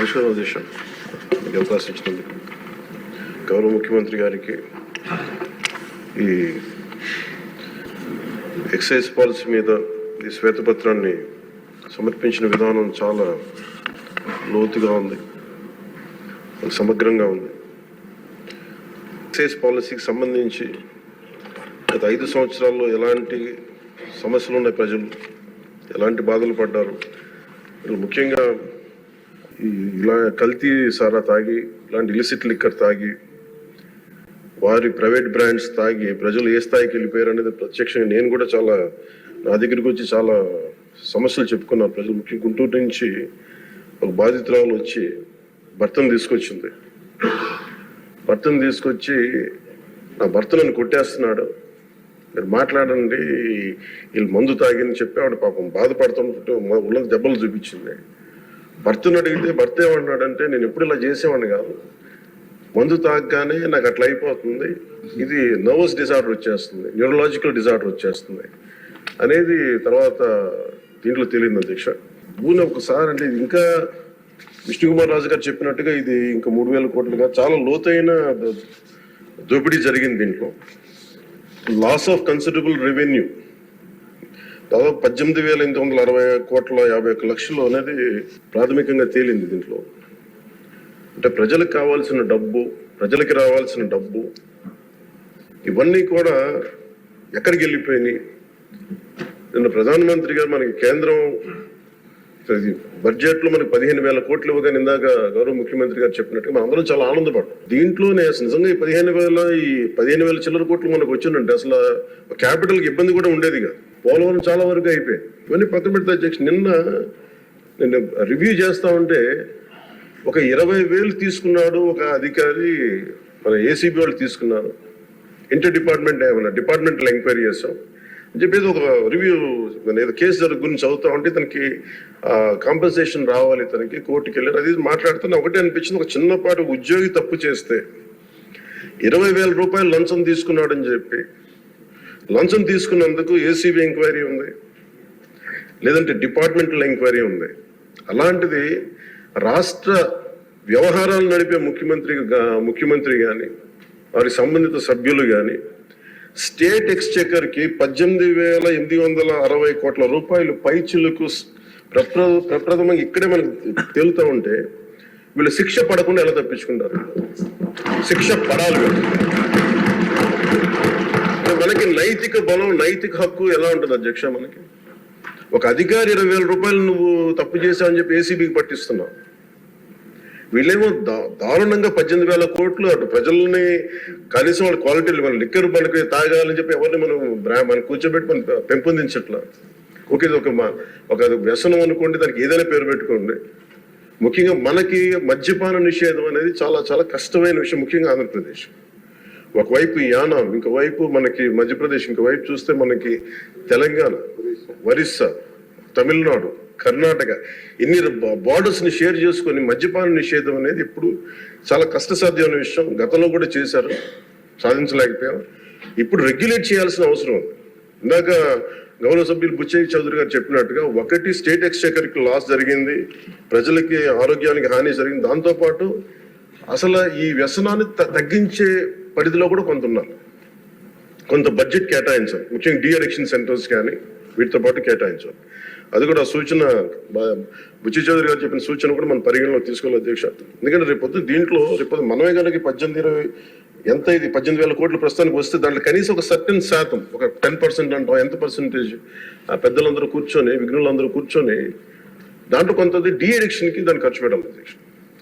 నమస్కారం అధ్యక్ష మీకు అవకాశం ఇచ్చినందుకు. గౌరవ ముఖ్యమంత్రి గారికి ఈ ఎక్సైజ్ పాలసీ మీద ఈ శ్వేతపత్రాన్ని సమర్పించిన విధానం చాలా లోతుగా ఉంది. సమగ్రంగా ఉంది. ఎక్సైజ్ పాలసీకి సంబంధించి గత ఐదు సంవత్సరాల్లో ఎలాంటి సమస్యలు ఉన్నాయి ప్రజలు? ఎలాంటి బాధలు పడ్డారు? ముఖ్యంగా ఇలా కల్తీ సారా తాగి ఇలాంటి ఇలిసిట్ లిక్కర్ తాగి వారి ప్రైవేట్ బ్రాండ్స్ తాగి ప్రజలు ఏ స్థాయికి వెళ్ళిపోయారు అనేది ప్రత్యక్షంగా నేను కూడా చాలా నా దగ్గరికి వచ్చి చాలా సమస్యలు చెప్పుకున్నాను. ప్రజలు ముఖ్య గుంటూరు నుంచి ఒక బాధితురాలు వచ్చి భర్తను తీసుకొచ్చింది. భర్తను తీసుకొచ్చి నా భర్త నన్ను కొట్టేస్తున్నాడు. మీరు మాట్లాడండి వీళ్ళు మందు తాగిని చెప్పి ఆవిడ పాపం బాధపడుతుంటే ఉన్నది దెబ్బలు చూపించింది. భర్తను అడిగితే భర్త ఏమన్నాడంటే నేను ఎప్పుడు ఇలా చేసేవాడిని కాదు. మందు తాగగానే నాకు అట్లా అయిపోతుంది. ఇది నర్వస్ డిజార్డర్ వచ్చేస్తుంది న్యూరలాజికల్ డిజార్డర్ వచ్చేస్తుంది అనేది తర్వాత దీంట్లో తెలియదు అధ్యక్ష. భూమి ఒకసారి అంటే ఇది ఇంకా విష్ణుకుమార్ రాజు గారు చెప్పినట్టుగా ఇది ఇంకా మూడు వేల కోట్లుగా చాలా లోతైన దోపిడీ జరిగింది దీంట్లో. లాస్ ఆఫ్ కన్సిడరబుల్ రెవెన్యూ దాదాపు పద్దెనిమిది వేల ఎనిమిది వందల అరవై కోట్ల యాభై ఒక్క లక్షలు అనేది ప్రాథమికంగా తేలింది దీంట్లో. అంటే ప్రజలకు కావాల్సిన డబ్బు ప్రజలకి రావాల్సిన డబ్బు ఇవన్నీ కూడా ఎక్కడికి వెళ్ళిపోయినాయి? నిన్న ప్రధానమంత్రి గారు మనకి కేంద్రం బడ్జెట్లో మనకి పదిహేను వేల కోట్లు ఇవ్వగానే ఇందాక గౌరవ ముఖ్యమంత్రి గారు చెప్పినట్టుగా మనం అందరం చాలా ఆనందపడ్డాం దీంట్లోనే అసలు నిజంగా ఈ పదిహేను వేల ఈ పదిహేను వేల చిల్లర కోట్లు మనకు వచ్చిందంటే అసలు క్యాపిటల్కి ఇబ్బంది కూడా ఉండేది కాదు. పోలవరం చాలా వరకు అయిపోయాయి ఇవన్నీ పక్కన పెడితే అధ్యక్ష నిన్న నేను రివ్యూ చేస్తా ఉంటే ఒక ఇరవై వేలు తీసుకున్నాడు ఒక అధికారి మన ఏసీబీ వాళ్ళు తీసుకున్నారు. ఇంటర్ డిపార్ట్మెంట్ ఏమన్నా డిపార్ట్మెంట్ ఎంక్వైరీ చేస్తాం. అని చెప్పేసి ఒక రివ్యూ ఏదో కేసు జరుగు గురించి చదువుతా ఉంటే తనకి కాంపెన్సేషన్ రావాలి తనకి కోర్టుకి వెళ్ళారు అది ఇది మాట్లాడుతున్నా ఒకటే అనిపించింది. ఒక చిన్నపాటి ఉద్యోగి తప్పు చేస్తే ఇరవై వేల రూపాయలు లంచం తీసుకున్నాడని చెప్పి లంచం తీసుకున్నందుకు ఏసీబీ ఎంక్వైరీ ఉంది. లేదంటే డిపార్ట్మెంటల్ ఎంక్వైరీ ఉంది. అలాంటిది రాష్ట్ర వ్యవహారాలు నడిపే ముఖ్యమంత్రి ముఖ్యమంత్రి కానీ వారి సంబంధిత సభ్యులు కానీ స్టేట్ ఎక్స్చెకర్కి పద్దెనిమిది వేల ఎనిమిది వందల అరవై కోట్ల రూపాయలు పైచులకు ప్రప్ర ప్రప్రథమంగా ఇక్కడే మనకు తేలుతూ ఉంటే వీళ్ళు శిక్ష పడకుండా ఎలా తప్పించుకుంటారు? శిక్ష పడాలి వీళ్ళు. మనకి నైతిక బలం నైతిక హక్కు ఎలా ఉంటుంది అధ్యక్ష మనకి? ఒక అధికారి ఇరవై వేల రూపాయలు నువ్వు తప్పు చేశావని చెప్పి ఏసీబీకి పట్టిస్తున్నావు. వీళ్ళేమో దా- దారుణంగా పద్దెనిమిది వేల కోట్లు అటు ప్రజల్ని కనీసం వాళ్ళ క్వాలిటీలు మన లిక్కర్ మనకి తాగాలని చెప్పి ఎవరిని మనం మనం కూర్చోబెట్టి మనం పెంపొందించట్లా? ఓకే ఇది ఒక ఒక వ్యసనం అనుకోండి దానికి ఏదైనా పేరు పెట్టుకోండి. ముఖ్యంగా మనకి మద్యపాన నిషేధం అనేది చాలా చాలా కష్టమైన విషయం ముఖ్యంగా ఆంధ్రప్రదేశ్. ఒకవైపు యానాం ఇంకోవైపు మనకి మధ్యప్రదేశ్ ఇంకోవైపు చూస్తే మనకి తెలంగాణ ఒరిస్సా తమిళనాడు కర్ణాటక. ఇన్ని బార్డర్స్ని షేర్ చేసుకొని మద్యపాన నిషేధం అనేది ఇప్పుడు చాలా కష్టసాధ్యమైన విషయం. గతంలో కూడా చేశారు సాధించలేకపోయాం. ఇప్పుడు రెగ్యులేట్ చేయాల్సిన అవసరం ఉంది. ఇందాక గౌరవ సభ్యులు బుచ్చయ్య చౌదరి గారు చెప్పినట్టుగా ఒకటి స్టేట్ ఎక్స్చేకర్కి లాస్ జరిగింది ప్రజలకి ఆరోగ్యానికి హాని జరిగింది. దాంతోపాటు అసలు ఈ వ్యసనాన్ని త- తగ్గించే పరిధిలో కూడా కొంత ఉన్నారు. కొంత బడ్జెట్ కేటాయించాలి ముఖ్యంగా డి అడిక్షన్ సెంటర్స్ కానీ వీటితో పాటు కేటాయించాలి అది కూడా సూచన బుచ్చి చౌదరి గారు చెప్పిన సూచన కూడా మనం పరిగణలో తీసుకోవాలి అధ్యక్ష. ఎందుకంటే రేపొద్దు దీంట్లో రేపొద్దు మనమే కనుక పద్దెనిమిది ఇరవై ఎంత ఇది పద్దెనిమిది వేల కోట్ల ప్రస్తుతానికి వస్తే దాంట్లో కనీసం ఒక సర్టెన్ శాతం ఒక టెన్ పర్సెంట్ అంటాం ఎంత పర్సెంటేజ్ ఆ పెద్దలందరూ కూర్చొని విఘ్నులందరూ కూర్చొని దాంట్లో కొంత డి దాన్ని ఖర్చు పెట్టాలి అధ్యక్ష.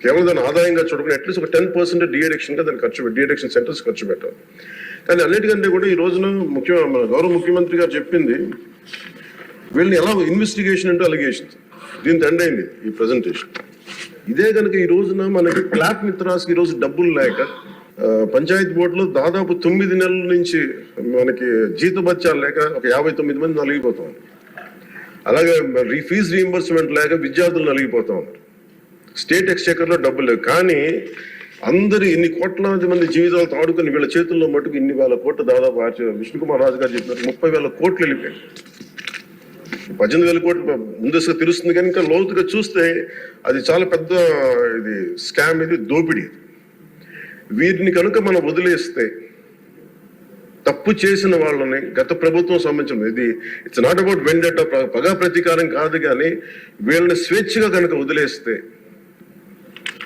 కేవలం దాని ఆదాయంగా చూడకుండా అట్లీస్ట్ ఒక టెన్ పర్సెంట్ డి గా దాన్ని ఖర్చు డిఎడిక్షన్ సెంటర్స్ ఖర్చు పెట్టాలి. కానీ అన్నిటికంటే కూడా ఈ రోజున ముఖ్య మన గౌరవ ముఖ్యమంత్రి గారు చెప్పింది వీళ్ళని ఎలా ఇన్వెస్టిగేషన్ అంటే అలిగేషన్ దీని ఎండ్ అయింది ఈ ప్రజెంటేషన్ ఇదే కనుక ఈ రోజున మనకి క్లాప్ మిత్రాస్కి ఈ రోజు డబ్బులు లేక పంచాయతీ బోర్డులో దాదాపు తొమ్మిది నెలల నుంచి మనకి జీతభత్యాలు లేక ఒక యాభై తొమ్మిది మంది నలిగిపోతాం అలాగే రీ ఫీజు రీఎంబర్స్మెంట్ లేక విద్యార్థులు నలిగిపోతా ఉన్నారు. స్టేట్ ఎక్స్చేకర్లో డబ్బులు లేవు. కానీ అందరూ ఇన్ని కోట్లాది మంది జీవితాలతో ఆడుకుని వీళ్ళ చేతుల్లో మటుకు ఇన్ని వేల కోట్లు దాదాపు ఆర్చి- విష్ణుకుమార్ రాజు గారు చెప్పినట్టు ముప్పై వేల కోట్లు వెళ్ళిపోయాయి. పద్దెనిమిది వేల కోట్లు ముందస్తుగా తెలుస్తుంది కానీ ఇంకా లోతుగా చూస్తే అది చాలా పెద్ద ఇది స్కామ్ ఇది దోపిడీ వీరిని వీటిని కనుక మనం వదిలేస్తే తప్పు చేసిన వాళ్ళని గత ప్రభుత్వం సంబంధించిన ఇది ఇట్స్ నాట్ అబౌట్ వెండట పగా ప్రతీకారం కాదు కానీ వీళ్ళని స్వేచ్ఛగా కనుక వదిలేస్తే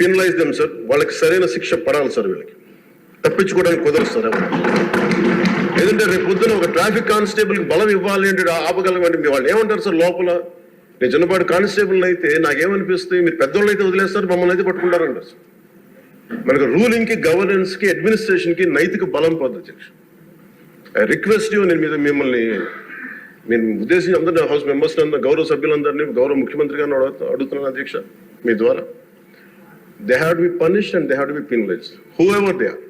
penalise them sir వాళ్ళకి సరైన శిక్ష పడాలి సార్ వీళ్ళకి. తప్పించుకోవడానికి కుదరదు సార్ ఎవరు. రేపు పొద్దున ఒక ట్రాఫిక్ కానిస్టేబుల్ బలం ఇవ్వాలి అంటే ఆపగలమంటే మీ వాళ్ళు ఏమంటారు సార్ లోపల? నేను చిన్నపాటి కానిస్టేబుల్ అయితే నాకేమనిపిస్తుంది? మీరు పెద్దోళ్ళు అయితే వదిలేస్తారు మమ్మల్ని అయితే పట్టుకుంటారంటారు సార్ మనకు రూలింగ్కి గవర్నెన్స్కి అడ్మినిస్ట్రేషన్కి నైతిక బలం పద్ధతి అధ్యక్ష. ఐ రిక్వెస్ట్ యూ నేను మీద మిమ్మల్ని నేను ఉద్దేశించి అందరినీ హౌస్ మెంబర్స్ గౌరవ సభ్యులందరినీ గౌరవ ముఖ్యమంత్రి గారిని అడుగుతా- అడుగుతున్నాను అధ్యక్ష మీ ద్వారా. They have to be punished and they have to be penalized, whoever they are.